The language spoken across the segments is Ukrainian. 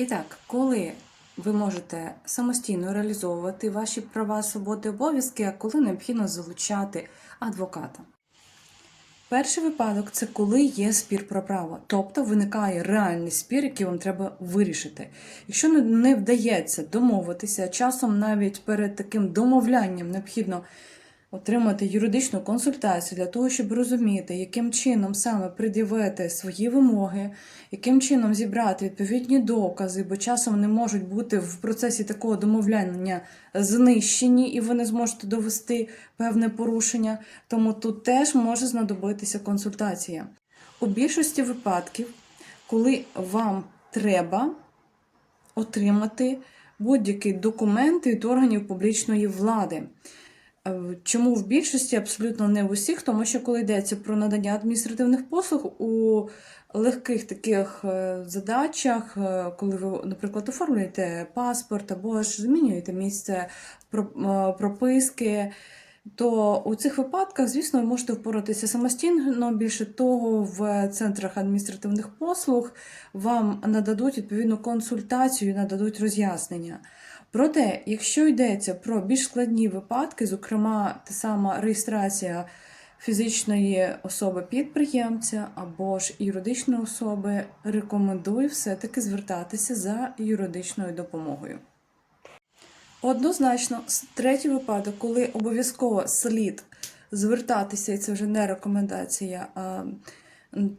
І так, коли ви можете самостійно реалізовувати ваші права, свободи, обов'язки, а коли необхідно залучати адвоката. Перший випадок це коли є спір про право, тобто виникає реальний спір, який вам треба вирішити. Якщо не- вдається домовитися, часом навіть перед таким домовлянням необхідно отримати юридичну консультацію для того, щоб розуміти, яким чином саме пред'явити свої вимоги, яким чином зібрати відповідні докази, бо часом вони можуть бути в процесі такого домовляння знищені, і ви не зможете довести певне порушення. Тому тут теж може знадобитися консультація. У більшості випадків, коли вам треба отримати будь-які документи від органів публічної влади. Е, Чому в більшості, абсолютно не в усіх, тому що коли йдеться про надання адміністративних послуг у легких таких е, задачах, е, коли ви, наприклад, оформлюєте паспорт або ж змінюєте місце прописки, то у цих випадках, звісно, ви можете впоратися самостійно. Більше того, в центрах адміністративних послуг вам нададуть відповідну консультацію, нададуть роз'яснення. Проте, якщо йдеться про більш складні випадки, зокрема, та сама реєстрація фізичної особи підприємця або ж юридичної особи, рекомендую все-таки звертатися за юридичною допомогою. Однозначно, третій випадок, коли обов'язково слід звертатися, і це вже не рекомендація, а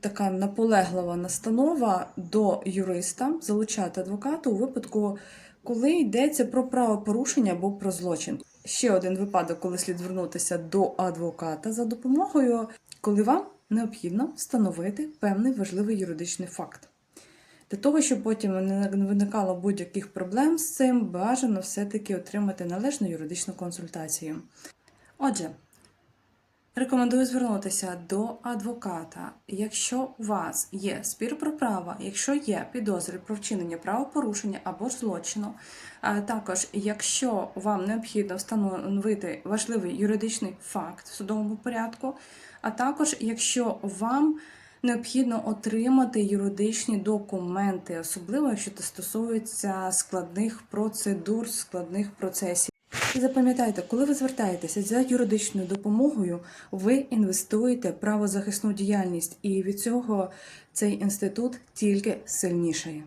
така наполеглива настанова до юриста, залучати адвоката у випадку, коли йдеться про правопорушення або про злочин. Ще один випадок, коли слід звернутися до адвоката за допомогою, коли вам необхідно встановити певний важливий юридичний факт. Для того, щоб потім не виникало будь-яких проблем з цим, бажано все-таки отримати належну юридичну консультацію. Отже, рекомендую звернутися до адвоката, якщо у вас є спір про право, якщо є підозри про вчинення правопорушення або ж злочину, а також якщо вам необхідно встановити важливий юридичний факт в судовому порядку, а також якщо вам необхідно отримати юридичні документи, особливо якщо це стосується складних процедур, складних процесів. І запам'ятайте, коли ви звертаєтеся за юридичною допомогою, ви інвестуєте правозахисну діяльність, і від цього цей інститут тільки сильнішає.